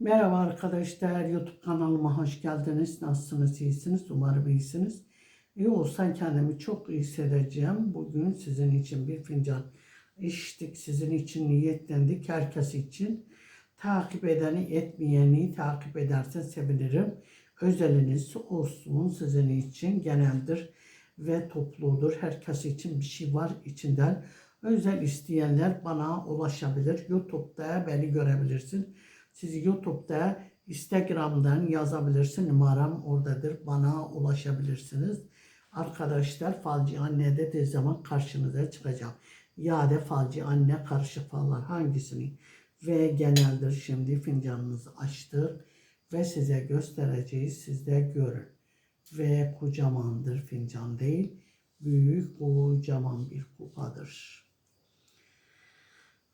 Merhaba arkadaşlar, YouTube kanalıma hoş geldiniz. Nasılsınız, iyisiniz? Umarım iyisiniz. İyi olsan kendimi çok iyi hissedeceğim. Bugün sizin için bir fincan içtik, sizin için niyetlendik, herkes için. Takip edeni, etmeyeni takip edersen sevinirim. Özeliniz olsun sizin için geneldir ve topludur. Herkes için bir şey var içinden. Özel isteyenler bana ulaşabilir. YouTube'da beni görebilirsin. Siz YouTube'da, Instagram'dan yazabilirsin. Numaram oradadır. Bana ulaşabilirsiniz. Arkadaşlar falcı anne dediği zaman karşınıza çıkacağım. Ya da falcı anne karışık fallar hangisini? Ve geneldir şimdi fincanınızı açtık ve size göstereceğiz. Siz de görün. Ve kocamandır fincan değil. Büyük kocaman bir kupadır.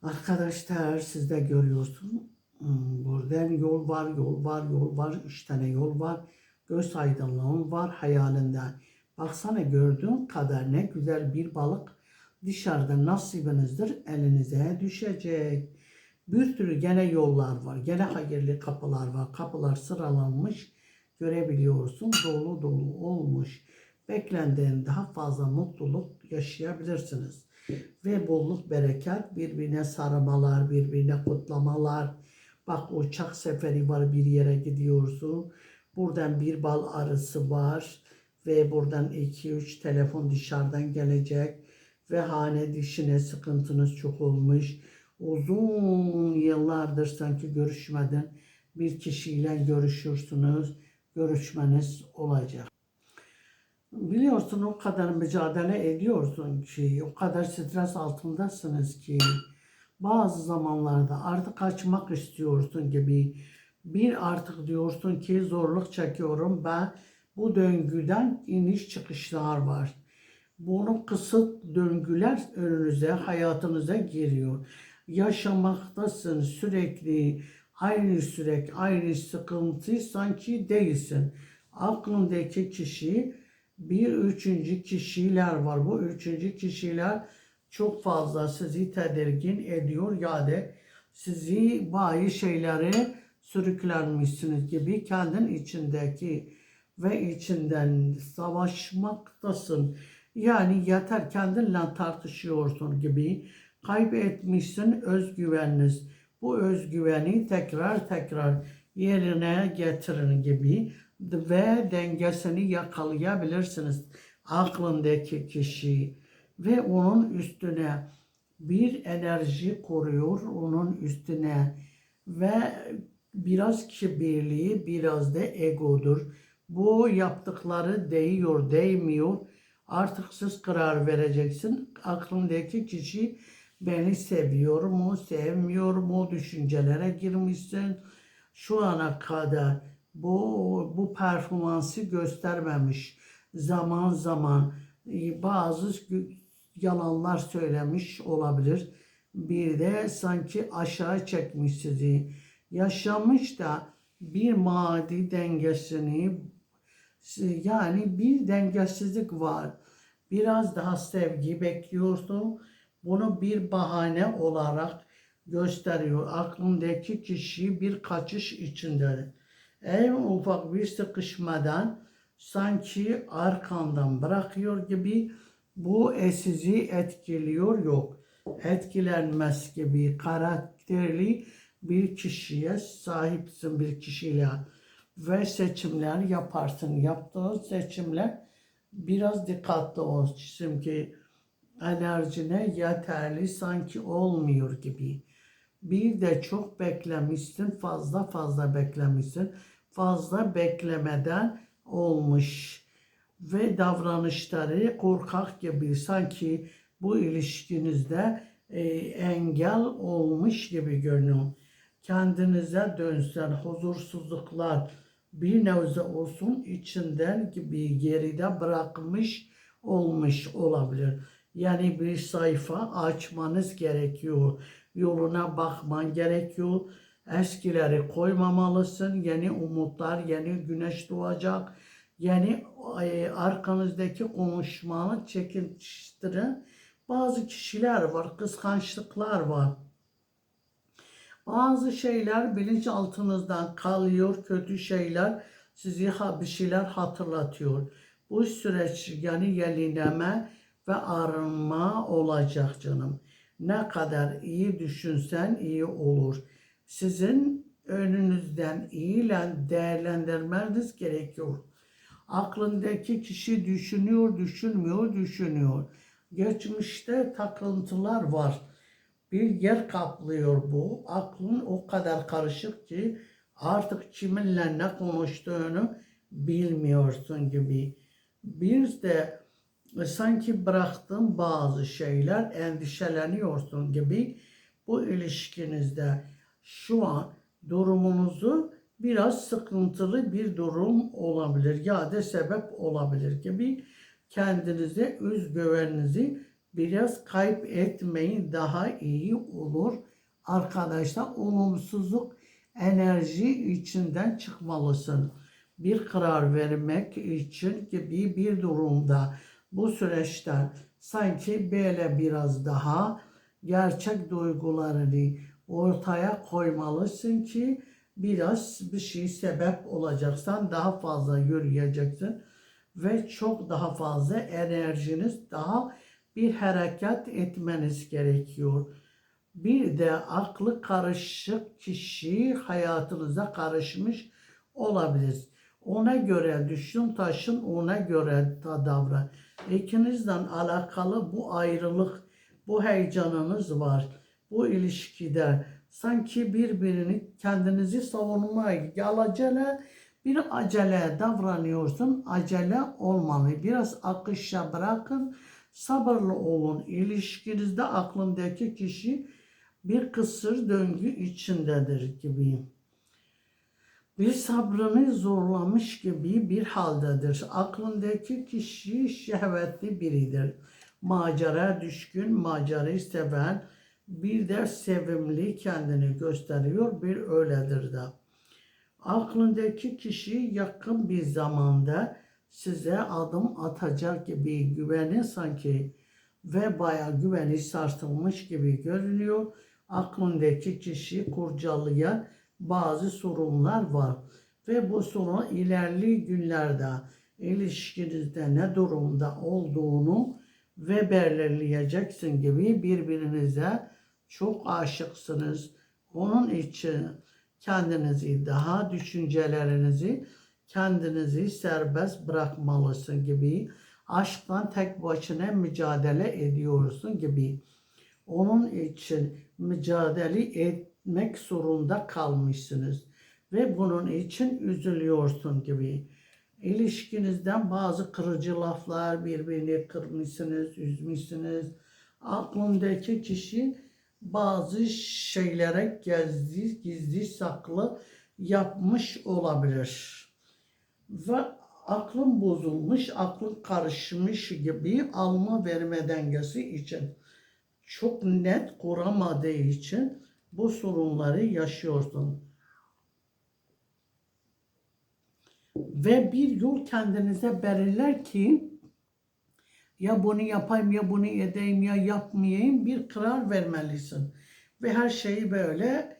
Arkadaşlar siz de görüyorsun. Hmm, Buradan yol var, yol var, yol var. Üç tane yol var. Göz aydınlığın var hayalinden. Baksana gördüğün kadar ne güzel bir balık dışarıda nasibinizdir elinize düşecek. Bir sürü gene yollar var. Gene hayırlı kapılar var. Kapılar sıralanmış. Görebiliyorsun. Dolu dolu olmuş. Beklendiğin daha fazla mutluluk yaşayabilirsiniz ve bolluk bereket birbirine sarmalar, birbirine kutlamalar. Bak uçak seferi var bir yere gidiyorsun. Buradan bir bal arısı var ve buradan 2-3 telefon dışarıdan gelecek ve hane dişine sıkıntınız çok olmuş. Uzun yıllardır sanki görüşmeden bir kişiyle görüşürsünüz. Görüşmeniz olacak. Biliyorsun o kadar mücadele ediyorsun ki, o kadar stres altındasınız ki bazı zamanlarda artık kaçmak istiyorsun gibi bir artık diyorsun ki zorluk çekiyorum ben bu döngüden iniş çıkışlar var. Bunun kısıt döngüler önünüze, hayatınıza giriyor. Yaşamaktasın sürekli aynı sürekli aynı sıkıntı sanki değilsin. Aklındaki kişi bir üçüncü kişiler var. Bu üçüncü kişiler çok fazla sizi tedirgin ediyor ya da sizi bazı şeyleri sürüklenmişsiniz gibi kendin içindeki ve içinden savaşmaktasın. Yani yeter kendinle tartışıyorsun gibi kaybetmişsin özgüveniniz. Bu özgüveni tekrar tekrar yerine getirin gibi ve dengesini yakalayabilirsiniz aklındaki kişi ve onun üstüne bir enerji koruyor onun üstüne ve biraz kibirli biraz da egodur. Bu yaptıkları değiyor değmiyor artık siz karar vereceksin aklındaki kişi beni seviyor mu sevmiyor mu düşüncelere girmişsin şu ana kadar bu bu performansı göstermemiş. Zaman zaman e, bazı yalanlar söylemiş olabilir. Bir de sanki aşağı çekmiş sizi. Yaşamış da bir maddi dengesini yani bir dengesizlik var. Biraz daha sevgi bekliyorsun. Bunu bir bahane olarak gösteriyor. Aklındaki kişi bir kaçış içinde en ufak bir sıkışmadan sanki arkandan bırakıyor gibi bu sizi etkiliyor yok. Etkilenmez gibi karakterli bir kişiye sahipsin bir kişiyle ve seçimler yaparsın. Yaptığın seçimler biraz dikkatli olsun ki enerjine yeterli sanki olmuyor gibi. Bir de çok beklemişsin, fazla fazla beklemişsin fazla beklemeden olmuş ve davranışları korkak gibi sanki bu ilişkinizde e, engel olmuş gibi görünüyor. Kendinize dönsen huzursuzluklar bir nebze olsun içinden gibi geride bırakmış olmuş olabilir. Yani bir sayfa açmanız gerekiyor. Yoluna bakman gerekiyor Eskileri koymamalısın. Yeni umutlar, yeni güneş doğacak. Yeni e, arkanızdaki konuşmanı çekiştirin. Bazı kişiler var, kıskançlıklar var. Bazı şeyler bilinçaltınızdan kalıyor, kötü şeyler sizi bir şeyler hatırlatıyor. Bu süreç yani yenileme ve arınma olacak canım. Ne kadar iyi düşünsen iyi olur. Sizin önünüzden iyiyle değerlendirmeniz gerekiyor. Aklındaki kişi düşünüyor, düşünmüyor, düşünüyor. Geçmişte takıntılar var. Bir yer kaplıyor bu. Aklın o kadar karışık ki artık kiminle ne konuştuğunu bilmiyorsun gibi. Bir de sanki bıraktığın bazı şeyler endişeleniyorsun gibi bu ilişkinizde şu an durumunuzu biraz sıkıntılı bir durum olabilir ya da sebep olabilir gibi kendinize özgüveninizi biraz kayıp etmeyin daha iyi olur. Arkadaşlar olumsuzluk enerji içinden çıkmalısın. Bir karar vermek için gibi bir durumda bu süreçten sanki böyle biraz daha gerçek duygularını ortaya koymalısın ki biraz bir şey sebep olacaksan daha fazla yürüyeceksin ve çok daha fazla enerjiniz daha bir hareket etmeniz gerekiyor. Bir de aklı karışık kişi hayatınıza karışmış olabilir. Ona göre düşün taşın ona göre da davran. İkinizden alakalı bu ayrılık, bu heyecanınız var. Bu ilişkide sanki birbirini kendinizi savunmaya acele bir acele davranıyorsun. Acele olmalı. Biraz akışa bırakın. Sabırlı olun. İlişkinizde aklındaki kişi bir kısır döngü içindedir gibi. Bir sabrını zorlamış gibi bir haldedir. Aklındaki kişi şehvetli biridir. Macera düşkün, macerayı seven, bir de sevimli kendini gösteriyor, bir öyledir de. Aklındaki kişi yakın bir zamanda size adım atacak gibi güveni sanki ve bayağı güveni sarsılmış gibi görünüyor. Aklındaki kişi kurcalayan bazı sorunlar var ve bu sorun ilerli günlerde ilişkinizde ne durumda olduğunu ve belirleyeceksin gibi birbirinize çok aşıksınız. Onun için kendinizi daha düşüncelerinizi kendinizi serbest bırakmalısın gibi aşktan tek başına mücadele ediyorsun gibi. Onun için mücadele etmek zorunda kalmışsınız ve bunun için üzülüyorsun gibi. İlişkinizden bazı kırıcı laflar birbirini kırmışsınız, üzmüşsünüz. Aklındaki kişi bazı şeylere gizli, gizli saklı yapmış olabilir. Ve aklın bozulmuş, aklın karışmış gibi alma verme dengesi için çok net kuramadığı için bu sorunları yaşıyorsun. Ve bir yol kendinize belirler ki ya bunu yapayım ya bunu edeyim ya yapmayayım bir karar vermelisin. Ve her şeyi böyle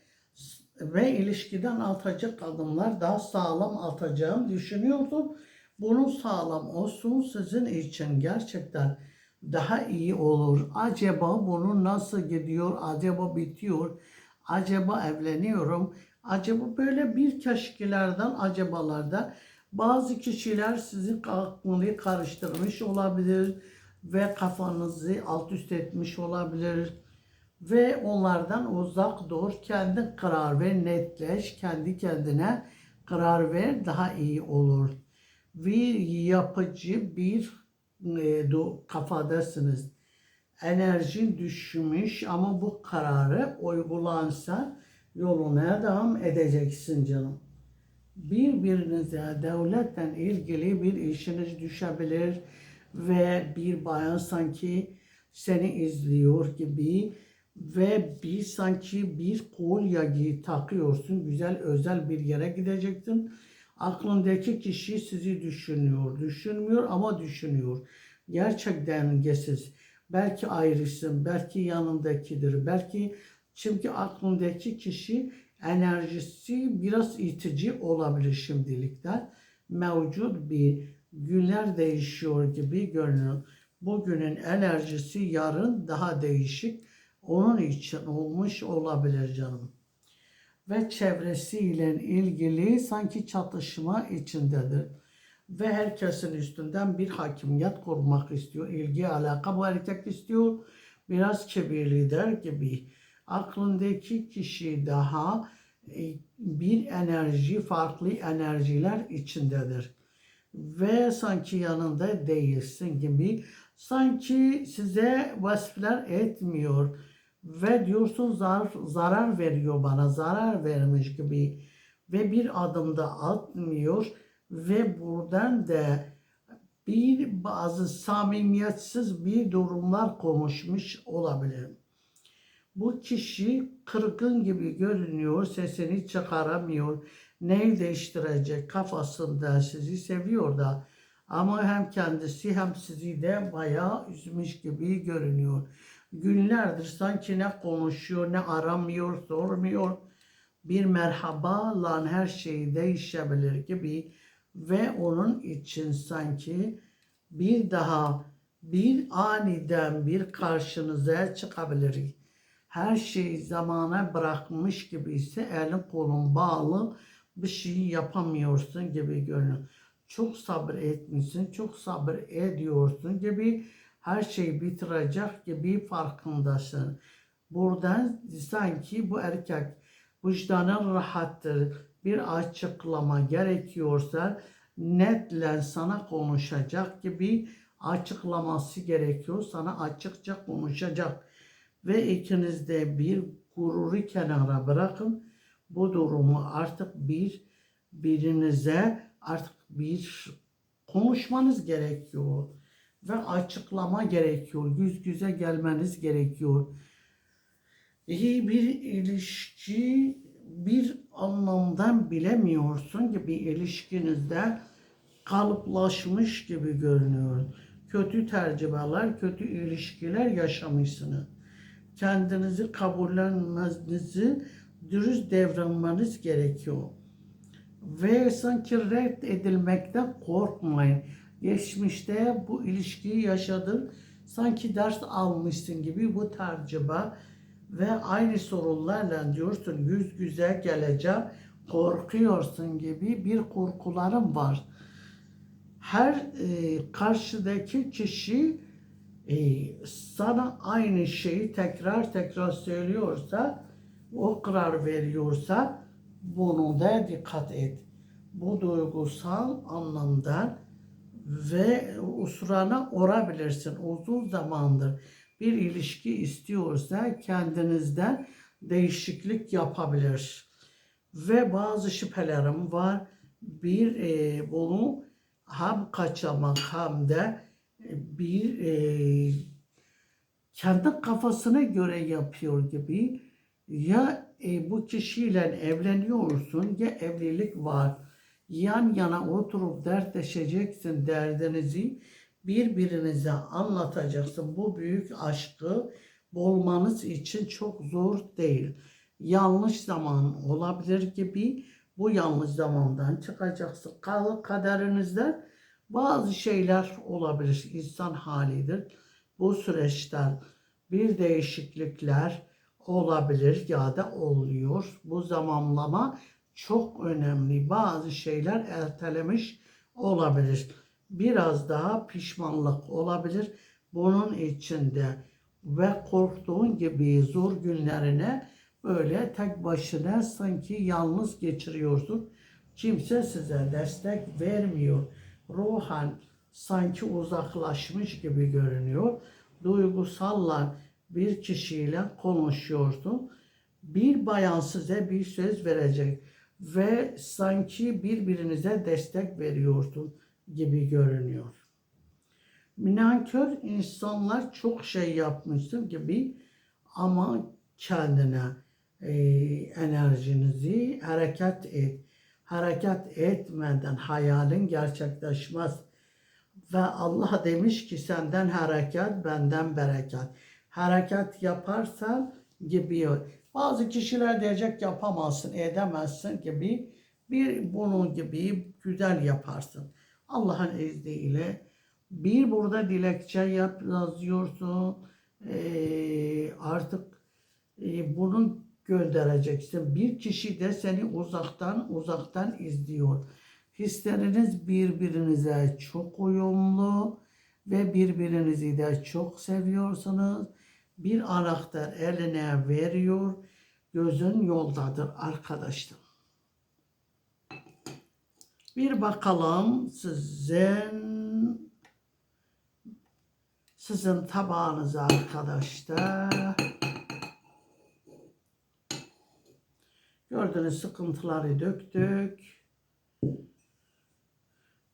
ve ilişkiden atacak adımlar daha sağlam atacağım düşünüyordum. Bunun sağlam olsun sizin için gerçekten daha iyi olur. Acaba bunu nasıl gidiyor? Acaba bitiyor? Acaba evleniyorum? Acaba böyle bir keşkilerden acabalarda bazı kişiler sizin aklını karıştırmış olabilir ve kafanızı alt üst etmiş olabilir ve onlardan uzak dur. Kendi karar ver, netleş, kendi kendine karar ver daha iyi olur. Bir yapıcı bir e, kafadasınız. Enerjin düşmüş ama bu kararı uygulansa yoluna devam edeceksin canım. Birbirinize devletten ilgili bir işiniz düşebilir ve bir bayan sanki seni izliyor gibi ve bir sanki bir kolye takıyorsun. Güzel özel bir yere gideceksin. Aklındaki kişi sizi düşünüyor. Düşünmüyor ama düşünüyor. Gerçek dengesiz. Belki ayrısın, belki yanındakidir, belki Çünkü aklındaki kişi enerjisi biraz itici olabilir şimdilikten. Mevcut bir günler değişiyor gibi görünüyor. Bugünün enerjisi yarın daha değişik. Onun için olmuş olabilir canım. Ve çevresiyle ilgili sanki çatışma içindedir. Ve herkesin üstünden bir hakimiyet kurmak istiyor. İlgi, alaka bu erkek istiyor. Biraz kibir lider gibi. Aklındaki kişi daha e, bir enerji, farklı enerjiler içindedir. Ve sanki yanında değilsin gibi. Sanki size vasfler etmiyor. Ve diyorsun zar, zarar veriyor bana, zarar vermiş gibi. Ve bir adım da atmıyor. Ve buradan da bir bazı samimiyetsiz bir durumlar konuşmuş olabilir. Bu kişi kırgın gibi görünüyor, sesini çıkaramıyor. Neyi değiştirecek kafasında sizi seviyor da. Ama hem kendisi hem sizi de bayağı üzmüş gibi görünüyor. Günlerdir sanki ne konuşuyor, ne aramıyor, sormuyor. Bir merhaba lan her şey değişebilir gibi ve onun için sanki bir daha bir aniden bir karşınıza çıkabilir. Her şeyi zamana bırakmış gibi ise elin kolun bağlı bir şey yapamıyorsun gibi görünüyor. Çok sabır etmişsin, çok sabır ediyorsun gibi her şey bitirecek gibi farkındasın. Buradan sanki bu erkek vicdanın rahattır. Bir açıklama gerekiyorsa netle sana konuşacak gibi açıklaması gerekiyor. Sana açıkça konuşacak. Ve ikiniz de bir gururu kenara bırakın. Bu durumu artık bir birinize artık bir konuşmanız gerekiyor. Ve açıklama gerekiyor. Yüz yüze gelmeniz gerekiyor. İyi bir ilişki bir anlamdan bilemiyorsun gibi ilişkinizde kalıplaşmış gibi görünüyor. Kötü tercümeler, kötü ilişkiler yaşamışsınız. Kendinizi kabullenmenizi, dürüst davranmanız gerekiyor. Ve sanki red edilmekten korkmayın. Geçmişte bu ilişkiyi yaşadın, sanki ders almışsın gibi bu tercüme ve aynı sorunlarla diyorsun yüz güzel geleceğim, korkuyorsun gibi bir korkularım var. Her e, karşıdaki kişi sana aynı şeyi tekrar tekrar söylüyorsa, o karar veriyorsa bunu da dikkat et. Bu duygusal anlamda ve usurana orabilirsin. Uzun zamandır bir ilişki istiyorsa kendinizden değişiklik yapabilir. Ve bazı şüphelerim var. Bir e, bunu hem kaçamak hem de bir e, kendi kafasına göre yapıyor gibi ya e, bu kişiyle evleniyorsun ya evlilik var. Yan yana oturup dertleşeceksin derdinizi birbirinize anlatacaksın. Bu büyük aşkı bulmanız için çok zor değil. Yanlış zaman olabilir gibi bu yanlış zamandan çıkacaksın. Kaderinizde bazı şeyler olabilir. İnsan halidir. Bu süreçten bir değişiklikler olabilir ya da oluyor. Bu zamanlama çok önemli. Bazı şeyler ertelemiş olabilir. Biraz daha pişmanlık olabilir. Bunun içinde ve korktuğun gibi zor günlerine böyle tek başına sanki yalnız geçiriyorsun. Kimse size destek vermiyor. Ruhan sanki uzaklaşmış gibi görünüyor. Duygusalla bir kişiyle konuşuyorsun. Bir bayan size bir söz verecek ve sanki birbirinize destek veriyorsun gibi görünüyor. Minankör insanlar çok şey yapmıştır gibi ama kendine e, enerjinizi hareket et. Hareket etmeden hayalin gerçekleşmez. Ve Allah demiş ki senden hareket, benden bereket. Hareket yaparsan gibi Bazı kişiler diyecek yapamazsın, edemezsin gibi bir bunun gibi güzel yaparsın. Allah'ın izniyle bir burada dilekçe yap, yazıyorsun. Ee, artık e, bunu göndereceksin. Bir kişi de seni uzaktan uzaktan izliyor. Hisleriniz birbirinize çok uyumlu ve birbirinizi de çok seviyorsunuz. Bir anahtar eline veriyor. Gözün yoldadır arkadaşlar. Bir bakalım sizin sizin tabağınıza arkadaşlar. Gördüğünüz sıkıntıları döktük.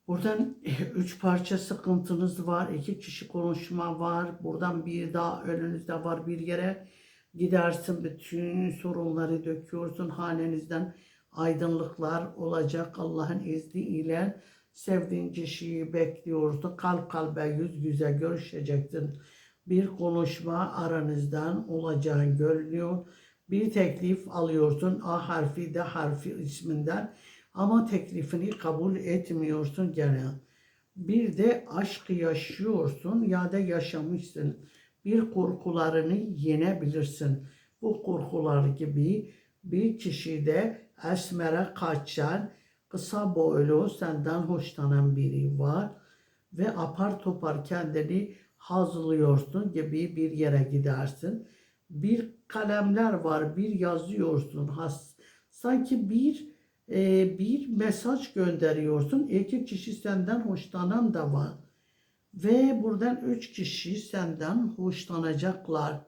Buradan üç parça sıkıntınız var. iki kişi konuşma var. Buradan bir daha önünüzde var bir yere gidersin. Bütün sorunları döküyorsun. Hanenizden aydınlıklar olacak Allah'ın izniyle. Sevdiğin kişiyi bekliyorsun. Kalp kalbe yüz yüze görüşeceksin. Bir konuşma aranızdan olacağını görünüyor. Bir teklif alıyorsun. A harfi de harfi isminden. Ama teklifini kabul etmiyorsun gene. Bir de aşkı yaşıyorsun ya da yaşamışsın. Bir korkularını yenebilirsin. Bu korkular gibi bir kişi de esmere kaçan, kısa boylu, senden hoşlanan biri var ve apar topar kendini hazırlıyorsun gibi bir yere gidersin. Bir kalemler var, bir yazıyorsun. Has, sanki bir e, bir mesaj gönderiyorsun. İki kişi senden hoşlanan da var. Ve buradan üç kişi senden hoşlanacaklar.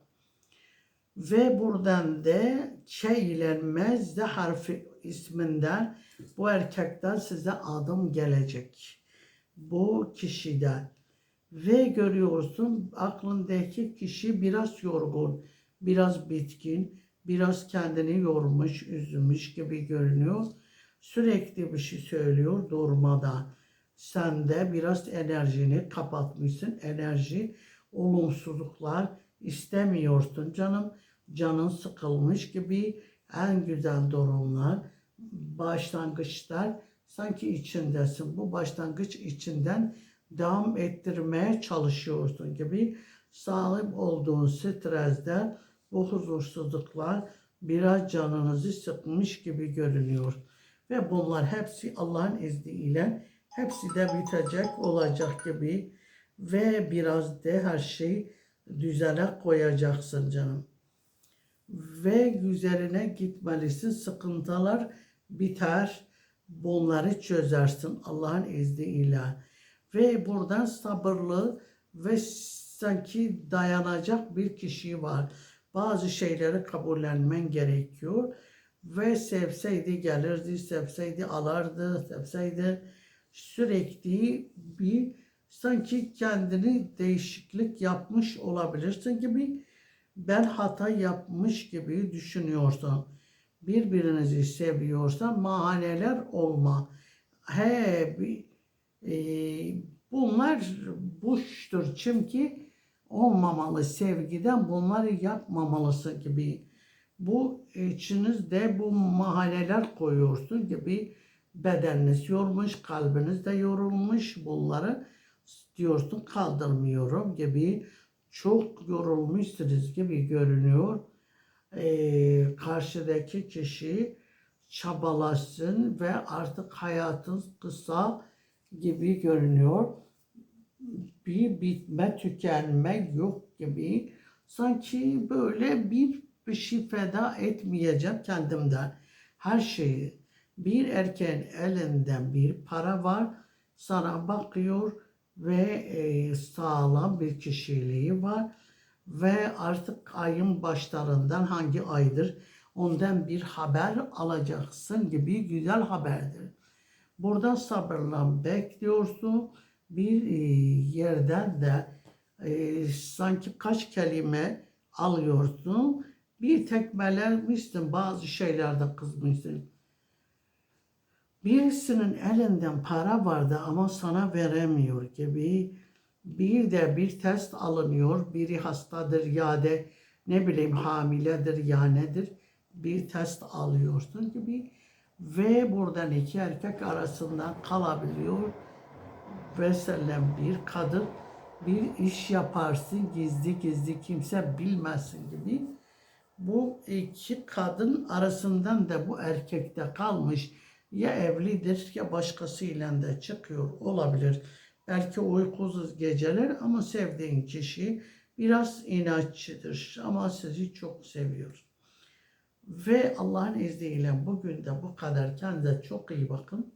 Ve buradan da K ile mezde harfi isminden bu erkekten size adım gelecek. Bu kişiden. Ve görüyorsun aklındaki kişi biraz yorgun, biraz bitkin, biraz kendini yormuş, üzülmüş gibi görünüyor. Sürekli bir şey söylüyor durmadan. Sen de biraz enerjini kapatmışsın. Enerji, olumsuzluklar istemiyorsun canım. Canın sıkılmış gibi en güzel durumlar, başlangıçlar sanki içindesin. Bu başlangıç içinden devam ettirmeye çalışıyorsun gibi sahip olduğun stresde bu huzursuzluklar biraz canınızı sıkmış gibi görünüyor. Ve bunlar hepsi Allah'ın izniyle hepsi de bitecek olacak gibi ve biraz da her şey düzene koyacaksın canım. Ve güzeline gitmelisin. Sıkıntılar biter. Bunları çözersin Allah'ın izniyle. Ve buradan sabırlı ve sanki dayanacak bir kişi var. Bazı şeyleri kabullenmen gerekiyor ve sevseydi gelirdi, sevseydi alardı, sevseydi sürekli bir sanki kendini değişiklik yapmış olabilirsin gibi ben hata yapmış gibi düşünüyorsun. Birbirinizi seviyorsan mahaneler olma. He, e, bunlar boştur çünkü olmamalı sevgiden bunları yapmamalısın gibi bu içinizde bu mahalleler koyuyorsun gibi bedeniniz yormuş, kalbiniz de yorulmuş bunları diyorsun kaldırmıyorum gibi çok yorulmuşsunuz gibi görünüyor. Ee, karşıdaki kişi çabalasın ve artık hayatın kısa gibi görünüyor. Bir bitme, tükenme yok gibi. Sanki böyle bir bir şey feda etmeyeceğim kendimden. Her şeyi. Bir erkeğin elinden bir para var. Sana bakıyor ve e, sağlam bir kişiliği var. Ve artık ayın başlarından hangi aydır ondan bir haber alacaksın gibi güzel haberdir. Burada sabırla bekliyorsun. Bir e, yerden de e, sanki kaç kelime alıyorsun bir tekmelenmişsin, bazı şeylerde kızmışsın. Birisinin elinden para vardı ama sana veremiyor gibi. Bir de bir test alınıyor. Biri hastadır ya da ne bileyim hamiledir ya nedir. bir test alıyorsun gibi ve buradan iki erkek arasında kalabiliyor. Mesela bir kadın bir iş yaparsın gizli gizli kimse bilmesin gibi. Bu iki kadın arasından da bu erkekte kalmış ya evlidir ya başkasıyla da çıkıyor olabilir. Belki uykusuz geceler ama sevdiğin kişi biraz inatçıdır ama sizi çok seviyor. Ve Allah'ın izniyle bugün de bu kadar kendinize çok iyi bakın.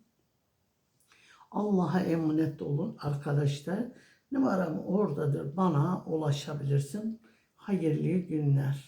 Allah'a emanet olun arkadaşlar. Numaram oradadır. Bana ulaşabilirsin. Hayırlı günler.